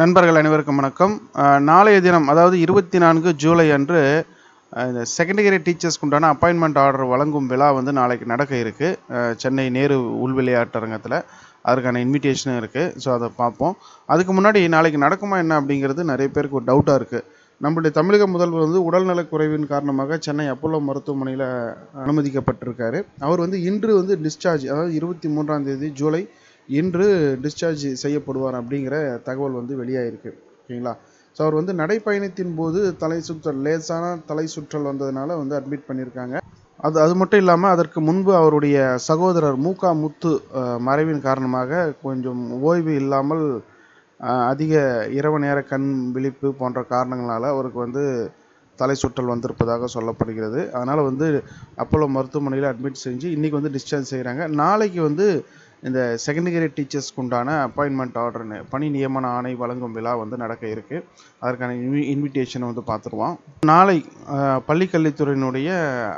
நண்பர்கள் அனைவருக்கும் வணக்கம். நாளைய தினம் அதாவது இருபத்தி நான்கு ஜூலை அன்று இந்த செகண்டரி டீச்சர்ஸ்க்கு உண்டான அப்பாயின்மெண்ட் ஆர்டர் வழங்கும் விழா வந்து நாளைக்கு நடக்க இருக்கு. சென்னை நேரு உள் விளையாட்டரங்கத்தில் அதற்கான இன்விடேஷனும் இருக்குது ஸோ அதை பார்ப்போம். அதுக்கு முன்னாடி நாளைக்கு நடக்குமா என்ன அப்படிங்கிறது நிறைய பேருக்கு ஒரு டவுட்டாக இருக்குது நம்மளுடைய தமிழக முதல்வர் வந்து உடல்நலக் குறைவின் காரணமாக சென்னை அப்போலோ மருத்துவமனையில் அனுமதிக்கப்பட்டிருக்காரு. அவர் வந்து இன்று வந்து டிஸ்சார்ஜ் அதாவது இருபத்தி மூன்றாம் தேதி ஜூலை இன்று டிஸ்சார்ஜ் செய்யப்படுவார் அப்படிங்கிற தகவல் வந்து வெளியாகிருக்கு ஓகேங்களா? ஸோ அவர் வந்து நடைப்பயணத்தின் போது தலை சுற்றல் லேசான தலை சுற்றல் வந்ததுனால வந்து அட்மிட் பண்ணியிருக்காங்க அது அது மட்டும் இல்லாமல் அதற்கு முன்பு அவருடைய சகோதரர் மூகா முத்து மறைவின் காரணமாக கொஞ்சம் ஓய்வு இல்லாமல் அதிக இரவு நேர கண் விழிப்பு போன்ற காரணங்களால் அவருக்கு வந்து தலை சுற்றல் வந்திருப்பதாக சொல்லப்படுகிறது. அதனால் வந்து அப்போலோ மருத்துவமனையில் அட்மிட் செஞ்சு இன்றைக்கி வந்து டிஸ்சார்ஜ் செய்கிறாங்க நாளைக்கு வந்து இந்த செகண்டரி டீச்சர்ஸ்க்கு உண்டான அப்பாயின்மெண்ட் ஆர்டர்னு பணி நியமன ஆணை வழங்கும் விழா வந்து நடக்க இருக்கு. அதற்கான இன்வி இன்விடேஷனை வந்து பார்த்துருவோம். நாளை பள்ளிக்கல்வித்துறையினுடைய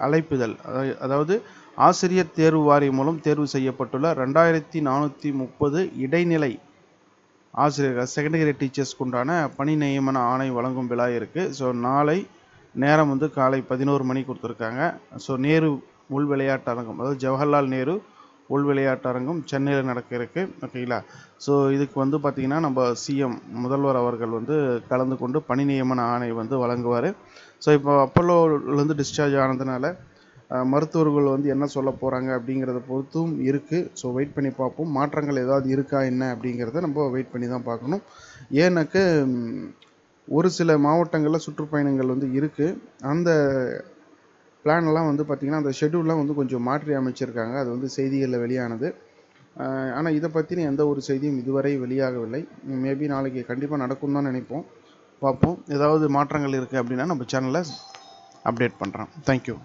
அழைப்புதல் அதாவது- அதாவது ஆசிரியர் தேர்வு வாரியம் மூலம் தேர்வு செய்யப்பட்டுள்ள ரெண்டாயிரத்தி நானூற்றி முப்பது இடைநிலை ஆசிரியர்கள் செகண்டரி டீச்சர்ஸ்க்கு உண்டான பணி நியமன ஆணை வழங்கும் விழா இருக்குது ஸோ நாளை நேரம் வந்து காலை பதினோரு மணி கொடுத்துருக்காங்க. ஸோ நேரு உள் விளையாட்டு அரங்கம் அதாவது ஜவஹர்லால் நேரு உள் விளையாட்டரங்கம் சென்னையில் நடக்க இருக்கு. ஓகேங்களா ஸோ இதுக்கு வந்து பார்த்திங்கன்னா நம்ம சிஎம் முதல்வர் அவர்கள் வந்து கலந்து கொண்டு பணி நியமன ஆணை வந்து வழங்குவார். ஸோ இப்போ அப்போலோலேருந்து டிஸ்சார்ஜ் ஆனதுனால மருத்துவர்கள் வந்து என்ன சொல்ல போகிறாங்க அப்படிங்கிறத பொறுத்தும் இருக்குது ஸோ வெயிட் பண்ணி பார்ப்போம். மாற்றங்கள் ஏதாவது இருக்கா என்ன அப்படிங்கிறத நம்ம வெயிட் பண்ணி தான் பார்க்கணும். ஏன்னாக்க ஒரு சில மாவட்டங்களில் சுற்றுப்பயணங்கள் வந்து இருக்குது அந்த பிளான்லாம் வந்து பார்த்திங்கன்னா அந்த ஷெட்யூல்லாம் வந்து கொஞ்சம் மாற்றி அமைச்சிருக்காங்க. அது வந்து செய்திகளில் வெளியானது. ஆனால் இதை பற்றின எந்த ஒரு செய்தியும் இதுவரை வெளியாகவில்லை. மேபி நாளைக்கு கண்டிப்பாக நடக்கும் தான் நினைப்போம். பார்ப்போம். ஏதாவது மாற்றங்கள் இருக்குது அப்படின்னா நம்ம சேனலில் அப்டேட் பண்ணுறோம் தேங்க்யூ